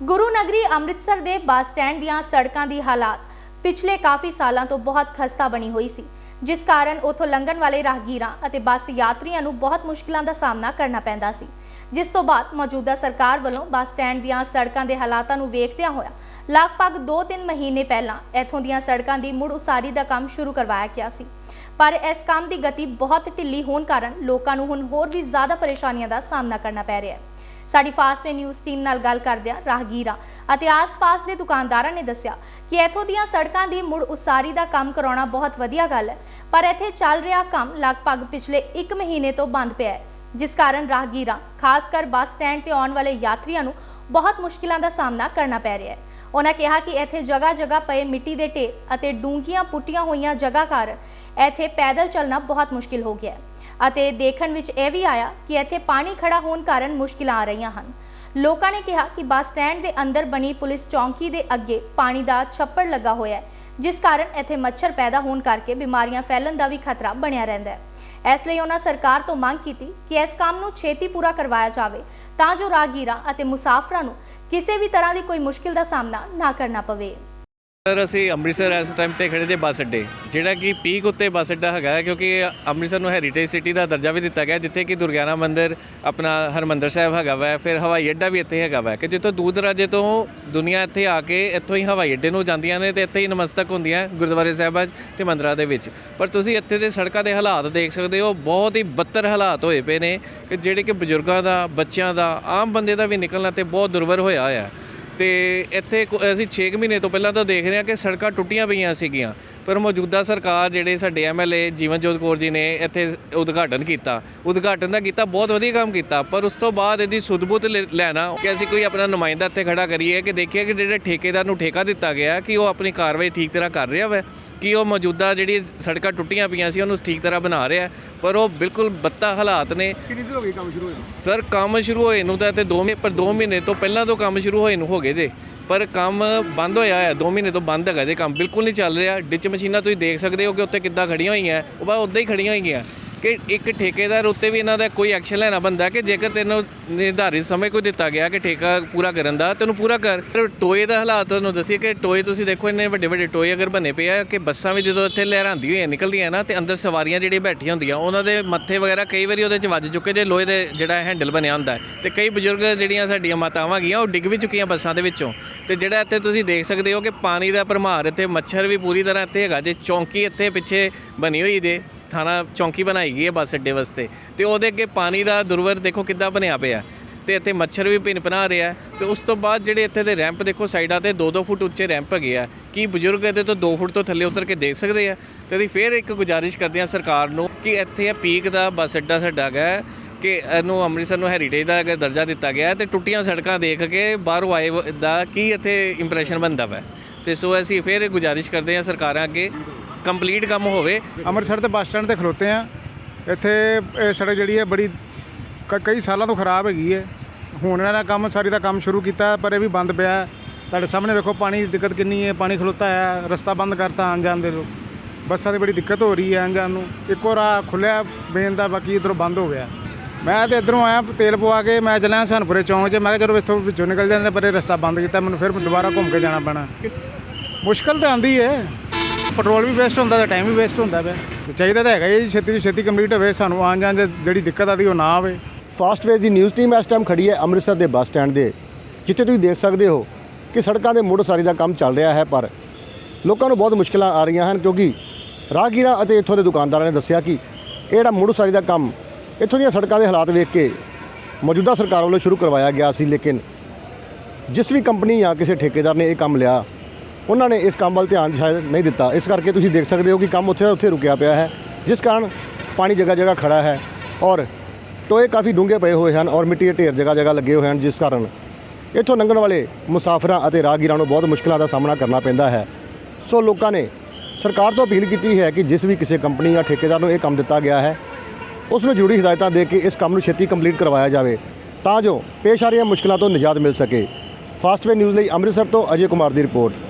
ਗੁਰੂ ਨਗਰੀ ਅੰਮ੍ਰਿਤਸਰ ਦੇ bus stand ਦੀਆਂ ਸੜਕਾਂ ਦੀ ਹਾਲਾਤ ਪਿਛਲੇ ਕਾਫੀ ਸਾਲਾਂ ਤੋਂ ਬਹੁਤ ਖਸਤਾ ਬਣੀ ਹੋਈ ਸੀ, ਜਿਸ ਕਾਰਨ ਉਥੋਂ ਲੰਘਣ ਵਾਲੇ ਰਾਹਗੀਰਾਂ ਅਤੇ ਬੱਸ ਯਾਤਰੀਆਂ ਨੂੰ ਬਹੁਤ ਮੁਸ਼ਕਲਾਂ ਦਾ ਸਾਹਮਣਾ ਕਰਨਾ ਪੈਂਦਾ ਸੀ। ਜਿਸ ਤੋਂ ਬਾਅਦ ਮੌਜੂਦਾ ਸਰਕਾਰ ਵੱਲੋਂ ਬੱਸ ਸਟੈਂਡ ਦੀਆਂ ਸੜਕਾਂ ਦੇ ਹਾਲਾਤਾਂ ਨੂੰ ਵੇਖਦਿਆਂ ਹੋਇਆ ਲਗਭਗ 2-3 ਮਹੀਨੇ ਪਹਿਲਾਂ ਇੱਥੋਂ ਦੀਆਂ ਸੜਕਾਂ ਦੀ ਮੁੜ ਉਸਾਰੀ ਦਾ ਕੰਮ ਸ਼ੁਰੂ ਕਰਵਾਇਆ ਗਿਆ ਸੀ। ਪਰ ਇਸ ਕੰਮ ਦੀ ਗਤੀ ਬਹੁਤ ਢਿੱਲੀ ਹੋਣ ਕਾਰਨ ਲੋਕਾਂ ਨੂੰ ਹੁਣ ਹੋਰ ਵੀ ਜ਼ਿਆਦਾ ਪਰੇਸ਼ਾਨੀਆਂ ਦਾ ਸਾਹਮਣਾ ਕਰਨਾ ਪੈ ਰਿਹਾ ਹੈ। ਸਾਡੀ ਫਾਸਟਵੇ ਨਿਊਜ਼ ਟੀਮ ਨਾਲ ਗੱਲ ਕਰਦਿਆਂ ਰਾਹਗੀਰਾਂ ਅਤੇ ਆਸ-ਪਾਸ ਦੇ ਦੁਕਾਨਦਾਰਾਂ ਨੇ ਦੱਸਿਆ ਕਿ ਇੱਥੋਂ ਦੀਆਂ ਸੜਕਾਂ ਦੀ ਮੁੜ ਉਸਾਰੀ ਦਾ ਕੰਮ ਕਰਾਉਣਾ ਬਹੁਤ ਵਧੀਆ ਗੱਲ ਹੈ, ਪਰ ਇੱਥੇ ਚੱਲ ਰਿਹਾ ਕੰਮ ਲਗਭਗ ਪਿਛਲੇ 1 ਮਹੀਨੇ ਤੋਂ ਬੰਦ ਪਿਆ ਹੈ, ਜਿਸ ਕਾਰਨ ਰਾਹਗੀਰਾਂ, ਖਾਸ ਕਰ ਬੱਸ ਸਟੈਂਡ ਤੇ ਆਉਣ ਵਾਲੇ ਯਾਤਰੀਆਂ ਨੂੰ ਬਹੁਤ ਮੁਸ਼ਕਿਲਾਂ ਦਾ ਸਾਹਮਣਾ ਕਰਨਾ ਪੈ ਰਿਹਾ ਹੈ। ਉਹਨਾਂ ਕਿਹਾ ਕਿ ਇੱਥੇ ਜਗ੍ਹਾ-ਜਗ੍ਹਾ ਪਏ ਮਿੱਟੀ ਦੇ ਢੇਰ ਅਤੇ ਡੂੰਘੀਆਂ ਪੁੱਟੀਆਂ ਹੋਈਆਂ ਜਗ੍ਹਾ ਕਾਰਨ ਇੱਥੇ ਪੈਦਲ ਚੱਲਣਾ ਬਹੁਤ ਮੁਸ਼ਕਿਲ ਹੋ ਗਿਆ ਹੈ ਅਤੇ ਦੇਖਣ ਵਿੱਚ ਇਹ ਵੀ ਆਇਆ ਕਿ ਇੱਥੇ ਪਾਣੀ ਖੜਾ ਹੋਣ ਕਾਰਨ ਮੁਸ਼ਕਿਲਾਂ ਆ ਰਹੀਆਂ ਹਨ। ਲੋਕਾਂ ਨੇ ਕਿਹਾ ਕਿ ਬੱਸ ਸਟੈਂਡ ਦੇ ਅੰਦਰ ਬਣੀ ਪੁਲਿਸ ਚੌਂਕੀ ਦੇ ਅੱਗੇ ਪਾਣੀ ਦਾ ਛੱਪੜ ਲੱਗਾ ਹੋਇਆ ਹੈ, ਜਿਸ ਕਾਰਨ ਇੱਥੇ ਮੱਛਰ ਪੈਦਾ ਹੋਣ ਕਰਕੇ ਬਿਮਾਰੀਆਂ ਫੈਲਣ ਦਾ ਵੀ ਖਤਰਾ ਬਣਿਆ ਰਹਿੰਦਾ ਹੈ। ਇਸ ਲਈ ਉਹਨਾਂ ਸਰਕਾਰ ਤੋਂ ਮੰਗ ਕੀਤੀ ਕਿ ਇਸ ਕੰਮ ਨੂੰ ਛੇਤੀ ਪੂਰਾ ਕਰਵਾਇਆ ਜਾਵੇ, ਤਾਂ ਜੋ ਰਾਹਗੀਰਾਂ ਅਤੇ ਮੁਸਾਫਰਾਂ ਨੂੰ ਕਿਸੇ ਵੀ ਤਰ੍ਹਾਂ ਦੀ ਕੋਈ ਮੁਸ਼ਕਿਲ ਦਾ ਸਾਹਮਣਾ ਨਾ ਕਰਨਾ ਪਵੇ। ਸਰ, ਅਸੀਂ ਅੰਮ੍ਰਿਤਸਰ ਇਸ ਟਾਈਮ ਤੇ ਖੜੇ ਜੇ ਬੱਸ ਅੱਡੇ, ਜਿਹੜਾ ਕਿ ਪੀਕ ਉੱਤੇ ਬੱਸ ਅੱਡਾ ਹੈਗਾ ਹੈ, ਕਿਉਂਕਿ ਅੰਮ੍ਰਿਤਸਰ ਨੂੰ ਹੈਰੀਟੇਜ ਸਿਟੀ ਦਾ ਦਰਜਾ ਵੀ ਦਿੱਤਾ ਗਿਆ ਜਿੱਥੇ ਕਿ ਦੁਰਗਿਆਨਾ ਮੰਦਿਰ, ਆਪਣਾ ਹਰਮੰਦਰ ਸਾਹਿਬ ਹੈਗਾ ਵਾ, ਫਿਰ ਹਵਾਈ ਅੱਡਾ ਵੀ ਇੱਥੇ ਹੈਗਾ ਵਾ, ਕਿ ਜਿੱਥੋਂ ਦੂਰ ਦਰਾਜੇ ਤੋਂ ਦੁਨੀਆ ਇੱਥੇ ਆ ਕੇ ਇੱਥੋਂ ਹੀ ਹਵਾਈ ਅੱਡੇ ਨੂੰ ਜਾਂਦੀਆਂ ਨੇ ਤੇ ਇੱਥੇ ਹੀ ਨਮਸਤਕ ਹੁੰਦੀਆਂ ਗੁਰਦੁਆਰੇ ਸਾਹਿਬਾਂ 'ਚ ਤੇ ਮੰਦਰਾਂ ਦੇ ਵਿੱਚ। ਪਰ ਤੁਸੀਂ ਇੱਥੇ ਦੇ ਸੜਕਾਂ ਦੇ ਹਾਲਾਤ ਦੇਖ ਸਕਦੇ ਹੋ, ਬਹੁਤ ਹੀ ਬੱਤਰ ਹਾਲਾਤ ਹੋਏ ਪਏ ਨੇ, ਕਿ ਜਿਹੜੇ ਕਿ ਬਜ਼ੁਰਗਾਂ ਦਾ, ਬੱਚਿਆਂ ਦਾ, ਆਮ ਬੰਦੇ ਦਾ ਵੀ ਨਿਕਲਣਾ ਤੇ ਬਹੁਤ ਦੁਰਵਰ ਹੋਇਆ ਹੋਇਆ ਹੈ। ਤੇ ਇੱਥੇ ਕੁ- ਅਸੀਂ 6 ਮਹੀਨੇ ਤੋਂ ਪਹਿਲਾਂ ਤਾਂ ਦੇਖ ਰਹੇ ਹਾਂ ਕਿ ਸੜਕਾਂ ਟੁੱਟੀਆਂ ਪਈਆਂ ਸੀਗੀਆਂ, ਪਰ ਮੌਜੂਦਾ ਸਰਕਾਰ ਜਿਹੜੇ ਸਾਡੇ ਐਮਐਲਏ ਜੀਵਨਜੋਤ ਕੌਰ ਜੀ ਨੇ ਇੱਥੇ ਉਦਘਾਟਨ ਕੀਤਾ। ਉਦਘਾਟਨ ਦਾ ਕੀਤਾ, ਬਹੁਤ ਵਧੀਆ ਕੰਮ ਕੀਤਾ, ਪਰ ਉਸ ਤੋਂ ਬਾਅਦ ਇਹਦੀ ਸੁਧਬੁੱਧ ਲੈ- ਲੈਣਾ ਕਿ ਅਸੀਂ ਕੋਈ ਆਪਣਾ ਨੁਮਾਇੰਦਾ ਇੱਥੇ ਖੜਾ ਕਰੀਏ ਕਿ ਦੇਖੀਏ ਕਿ ਜਿਹੜੇ ਠੇਕੇਦਾਰ ਨੂੰ ਠੇਕਾ ਦਿੱਤਾ ਗਿਆ ਕਿ ਉਹ ਆਪਣੀ ਕਾਰਵਾਈ ਠੀਕ ਤਰ੍ਹਾਂ ਕਰ ਰਿਹਾ ਵੈ। ਕਿ ਉਹ ਮੌਜੂਦਾ ਜਿਹੜੀ ਸੜਕਾਂ ਟੁੱਟੀਆਂ ਪਈਆਂ ਸੀ ਉਹਨੂੰ ਠੀਕ ਤਰ੍ਹਾਂ ਬਣਾ ਰਿਹਾ ਪਰ ਉਹ ਬਿਲਕੁਲ ਬੱਤਾ ਹਾਲਾਤ ਨੇ। ਕਿੰਨੀ ਦੇਰ ਹੋ ਗਈ ਕੰਮ ਸ਼ੁਰੂ ਹੋਇਆ ਸਰ ਕੰਮ ਸ਼ੁਰੂ ਹੋਏ ਨੂੰ ਤਾਂ ਤੇ 2 ਮਹੀਨੇ ਪਰ 2 ਮਹੀਨੇ ਤੋਂ ਪਹਿਲਾਂ ਤੋਂ ਕੰਮ ਸ਼ੁਰੂ ਹੋਏ ਨੂੰ ਹੋ ਗਏ ਜੇ। ਪਰ ਕੰਮ ਬੰਦ ਹੋਇਆ ਹੈ 2 ਮਹੀਨੇ ਤੋਂ ਬੰਦ ਹੈਗਾ ਜੇ ਕੰਮ ਬਿਲਕੁਲ ਨਹੀਂ ਚੱਲ ਰਿਹਾ। ਡਿਚ ਮਸ਼ੀਨਾਂ ਤੁਸੀਂ ਦੇਖ ਸਕਦੇ ਹੋ ਕਿ ਉੱਤੇ ਕਿੱਦਾਂ ਖੜੀਆਂ ਹੋਈਆਂ ਉਹ ਬਸ ਉੱਦਾਂ ਹੀ ਖੜੀਆਂ ਹੋਈਆਂ। ਕਿ ਇੱਕ ਠੇਕੇਦਾਰ ਉੱਤੇ ਵੀ ਇਹਨਾਂ ਦਾ ਕੋਈ ਐਕਸ਼ਨ ਲੈਣਾ ਬੰਦਾ ਕਿ ਜੇਕਰ ਤੈਨੂੰ ਨਿਰਧਾਰਿਤ ਸਮੇਂ ਕੋਈ ਦਿੱਤਾ ਗਿਆ ਕਿ ਠੇਕਾ ਪੂਰਾ ਕਰਨ ਦਾ, ਤੈਨੂੰ ਪੂਰਾ ਕਰ। ਪਰ ਟੋਏ ਦਾ ਹਾਲਾਤ ਤੁਹਾਨੂੰ ਦੱਸੀਏ ਕਿ ਟੋਏ ਤੁਸੀਂ ਦੇਖੋ ਇੰਨੇ ਵੱਡੇ ਵੱਡੇ ਟੋਏ ਅਗਰ ਬਣੇ ਪਏ ਆ ਕਿ ਬੱਸਾਂ ਵੀ ਜਦੋਂ ਇੱਥੇ ਲਹਿਰਾਉਂਦੀ ਹੋਈਆਂ, ਨਿਕਲਦੀਆਂ ਨਾ ਤੇ ਅੰਦਰ ਸਵਾਰੀਆਂ ਜਿਹੜੀਆਂ ਬੈਠੀਆਂ ਹੁੰਦੀਆਂ, ਉਹਨਾਂ ਦੇ ਮੱਥੇ ਵਗੈਰਾ ਕਈ ਵਾਰੀ ਉਹਦੇ 'ਚ ਵੱਜ ਚੁੱਕੇ ਜੇ ਲੋਹੇ ਦੇ ਜਿਹੜਾ ਹੈਂਡਲ ਬਣਿਆ ਹੁੰਦਾ। ਹੈ ਤੇ ਕਈ ਬਜ਼ੁਰਗ ਜਿਹੜੀਆਂ ਸਾਡੀਆਂ ਮਾਤਾਵਾਂ ਗਈਆਂ, ਉਹ ਡਿੱਗ ਵੀ ਚੁੱਕੀਆਂ ਬੱਸਾਂ ਦੇ ਵਿੱਚੋਂ। ਤੇ ਜਿਹੜਾ ਇੱਥੇ ਤੁਸੀਂ ਦੇਖ ਸਕਦੇ ਹੋ ਕਿ ਪਾਣੀ ਦਾ ਭਰਮਾਰ, ਇੱਥੇ ਮੱਛਰ ਵੀ ਪੂਰੀ ਤਰ੍ਹਾਂ ਇੱਥੇ ਹੈਗਾ ਜੇ, ਚੌਂਕੀ ਇੱਥੇ ਪਿੱਛੇ ਬਣੀ ਹੋਈ ਜੇ। ਥਾਣਾ ਚੌਂਕੀ ਬਣਾਈ ਗਈ ਹੈ ਬੱਸ ਅੱਡੇ ਵਾਸਤੇ ਤੇ ਉਹਦੇ ਅੱਗੇ ਪਾਣੀ ਦਾ ਦੁਰਵਰ ਦੇਖੋ ਕਿੱਦਾਂ ਬਣਿਆ ਪਿਆ ਤੇ ਇੱਥੇ ਮੱਛਰ ਵੀ ਭਿੰਨ ਭਿਨਾ ਰਿਹਾ ਹੈ ਤੇ ਉਸ ਤੋਂ ਬਾਅਦ ਜਿਹੜੇ ਇੱਥੇ ਦੇ ਰੈਂਪ ਦੇਖੋ ਸਾਈਡਾਂ ਤੇ 2-2 ਫੁੱਟ ਉੱਚੇ ਰੈਂਪ ਹੈਗੇ ਆ। ਕੀ ਬਜ਼ੁਰਗ ਇਹਦੇ ਤੋਂ 2 ਫੁੱਟ ਤੋਂ ਥੱਲੇ ਉਤਰ ਕੇ ਦੇਖ ਸਕਦੇ ਆ? ਤੇ ਅਸੀਂ ਫੇਰ ਇੱਕ ਗੁਜ਼ਾਰਿਸ਼ ਕਰਦੇ ਹਾਂ ਸਰਕਾਰ ਨੂੰ ਕਿ ਇੱਥੇ ਇਹ ਪੀਕ ਦਾ ਬੱਸ ਅੱਡਾ ਸਾਡਾ ਹੈਗਾ ਕਿ ਇਹਨੂੰ ਅੰਮ੍ਰਿਤਸਰ ਨੂੰ ਹੈਰੀਟੇਜ ਦਾ ਅਗਰ ਦਰਜਾ ਦਿੱਤਾ ਗਿਆ ਹੈ ਤੇ ਟੁੱਟੀਆਂ ਸੜਕਾਂ ਦੇਖ ਕੇ ਬਾਹਰੋਂ ਆਏ ਦਾ ਕੀ ਇੱਥੇ ਇੰਪ੍ਰੈਸ਼ਨ ਬਣਦਾ ਵਾ ਤੇ ਸੋ ਅਸੀਂ ਫੇਰ ਗੁਜ਼ਾਰਿਸ਼ ਕਰਦੇ ਹਾਂ ਸਰਕਾਰਾਂ ਅੱਗੇ ਕੰਪਲੀਟ ਕੰਮ ਹੋਵੇ। ਅੰਮ੍ਰਿਤਸਰ ਦੇ ਬੱਸ ਸਟੈਂਡ ਤੇ ਖਲੋਤੇ ਆ। ਇੱਥੇ ਇਹ ਸੜਕ ਜਿਹੜੀ ਹੈ ਬੜੀ ਕ- ਕਈ ਸਾਲਾਂ ਤੋਂ ਖਰਾਬ ਹੈਗੀ ਹੈ। ਹੁਣ ਇਹਨਾਂ ਦਾ ਕੰਮ ਸਾਰੀ ਦਾ ਕੰਮ ਸ਼ੁਰੂ ਕੀਤਾ ਪਰ ਇਹ ਵੀ ਬੰਦ ਪਿਆ ਹੈ। ਤੁਹਾਡੇ ਸਾਹਮਣੇ ਵੇਖੋ ਪਾਣੀ ਦੀ ਦਿੱਕਤ ਕਿੰਨੀ ਹੈ ਪਾਣੀ ਖਲੋਤਾ ਹੈ ਰਸਤਾ ਬੰਦ ਕਰਤਾ ਆਉਣ ਜਾਣ ਦੇ ਲੋ ਬੱਸਾਂ ਦੀ ਬੜੀ ਦਿੱਕਤ ਹੋ ਰਹੀ ਹੈ ਆਉਣ ਜਾਣ ਨੂੰ। ਇੱਕੋ ਰਾਹ ਖੁੱਲਿਆ ਬੇਨ ਦਾ ਬਾਕੀ ਇਧਰੋਂ ਬੰਦ ਹੋ ਗਿਆ। ਮੈਂ ਤੇ ਇਧਰੋਂ ਆਇਆ ਤੇਲ ਪਵਾ ਕੇ ਮੈਂ ਚੱਲਿਆ ਸਨਪੁਰੇ ਚੌਂਕ 'ਚ। ਮੈਂ ਕਿਹਾ ਚਲੋ ਇੱਥੋਂ ਵਿੱਚੋਂ ਨਿਕਲ ਜਾਂਦੇ ਪਰ ਇਹ ਰਸਤਾ ਬੰਦ ਕੀਤਾ ਮੈਨੂੰ ਫਿਰ ਦੁਬਾਰਾ ਘੁੰਮ ਕੇ ਜਾਣਾ ਪੈਣਾ। ਮੁਸ਼ਕਲ ਤਾਂ ਆਂਦੀ ਹੈ। ਪੈਟਰੋਲ ਵੀ ਵੇਸਟ ਹੁੰਦਾ ਤੇ ਟਾਈਮ ਵੀ ਵੇਸਟ ਹੁੰਦਾ ਪਿਆ। ਤੇ ਚਾਹੀਦਾ ਤਾਂ ਹੈਗਾ ਹੀ ਛੇਤੀ ਤੋਂ ਛੇਤੀ ਕੰਪਲੀਟ ਹੋਵੇ, ਸਾਨੂੰ ਆਉਣ ਜਾਣ 'ਚ ਜਿਹੜੀ ਦਿੱਕਤ ਆਦੀ ਉਹ ਨਾ ਆਵੇ। ਫਾਸਟਵੇਜ਼ ਦੀ ਨਿਊਜ਼ ਟੀਮ ਇਸ ਟਾਈਮ ਖੜੀ ਹੈ ਅੰਮ੍ਰਿਤਸਰ ਦੇ ਬੱਸ ਸਟੈਂਡ ਦੇ, ਜਿੱਥੇ ਤੁਸੀਂ ਦੇਖ ਸਕਦੇ ਹੋ ਕਿ ਸੜਕਾਂ ਦੇ ਮੁੜ ਸਾਰੀ ਦਾ ਕੰਮ ਚੱਲ ਰਿਹਾ ਹੈ, ਪਰ ਲੋਕਾਂ ਨੂੰ ਬਹੁਤ ਮੁਸ਼ਕਲਾਂ ਆ ਰਹੀਆਂ ਹਨ, ਕਿਉਂਕਿ ਰਾਹਗੀਰਾਂ ਅਤੇ ਇੱਥੋਂ ਦੇ ਦੁਕਾਨਦਾਰਾਂ ਨੇ ਦੱਸਿਆ ਕਿ ਇਹ ਜਿਹੜਾ ਮੁੜ ਸਾਰੀ ਦਾ ਕੰਮ, ਇੱਥੋਂ ਦੀਆਂ ਸੜਕਾਂ ਦੇ ਹਾਲਾਤ ਵੇਖ ਕੇ ਮੌਜੂਦਾ ਸਰਕਾਰ ਵੱਲੋਂ ਸ਼ੁਰੂ ਕਰਵਾਇਆ ਗਿਆ ਸੀ, ਲੇਕਿਨ ਜਿਸ ਵੀ ਕੰਪਨੀ ਜਾਂ ਕਿਸੇ ਠੇਕੇਦਾਰ ਨੇ ਇਹ ਕੰਮ ਲਿਆ ਉਹਨਾਂ ਨੇ ਇਸ ਕੰਮ ਵੱਲ ਧਿਆਨ ਸ਼ਾਇਦ ਨਹੀਂ ਦਿੱਤਾ। ਇਸ ਕਰਕੇ ਤੁਸੀਂ ਦੇਖ ਸਕਦੇ ਹੋ ਕਿ ਕੰਮ ਉੱਥੇ ਉੱਥੇ ਰੁਕਿਆ ਪਿਆ ਹੈ, ਜਿਸ ਕਾਰਨ ਪਾਣੀ ਜਗ੍ਹਾ ਜਗ੍ਹਾ ਖੜਾ ਹੈ ਔਰ ਟੋਏ ਕਾਫੀ ਡੂੰਘੇ ਪਏ ਹੋਏ ਹਨ ਔਰ ਮਿੱਟੀ ਦੇ ਢੇਰ ਜਗ੍ਹਾ ਜਗ੍ਹਾ ਲੱਗੇ ਹੋਏ ਹਨ, ਜਿਸ ਕਾਰਨ ਇੱਥੋਂ ਲੰਘਣ ਵਾਲੇ ਮੁਸਾਫਰਾਂ ਅਤੇ ਰਾਹਗੀਰਾਂ ਨੂੰ ਬਹੁਤ ਮੁਸ਼ਕਲਾਂ ਦਾ ਸਾਹਮਣਾ ਕਰਨਾ ਪੈਂਦਾ ਹੈ। ਸੋ ਲੋਕਾਂ ਨੇ ਸਰਕਾਰ ਤੋਂ ਅਪੀਲ ਕੀਤੀ ਹੈ ਕਿ ਜਿਸ ਵੀ ਕਿਸੇ ਕੰਪਨੀ ਜਾਂ ਠੇਕੇਦਾਰ ਨੂੰ ਇਹ ਕੰਮ ਦਿੱਤਾ ਗਿਆ ਹੈ, ਉਸ ਨੂੰ ਜ਼ਰੂਰੀ ਹਦਾਇਤਾਂ ਦੇ ਕੇ ਇਸ ਕੰਮ ਨੂੰ ਛੇਤੀ ਕੰਪਲੀਟ ਕਰਵਾਇਆ ਜਾਵੇ, ਤਾਂ ਜੋ ਪੇਸ਼ ਆ ਰਹੀਆਂ ਮੁਸ਼ਕਲਾਂ ਤੋਂ ਨਿਜਾਤ ਮਿਲ ਸਕੇ। ਫਾਸਟਵੇ ਨਿਊਜ਼ ਲਈ ਅੰਮ੍ਰਿਤਸਰ ਤੋਂ ਅਜੇ ਕੁਮਾਰ ਦੀ ਰਿਪੋਰਟ।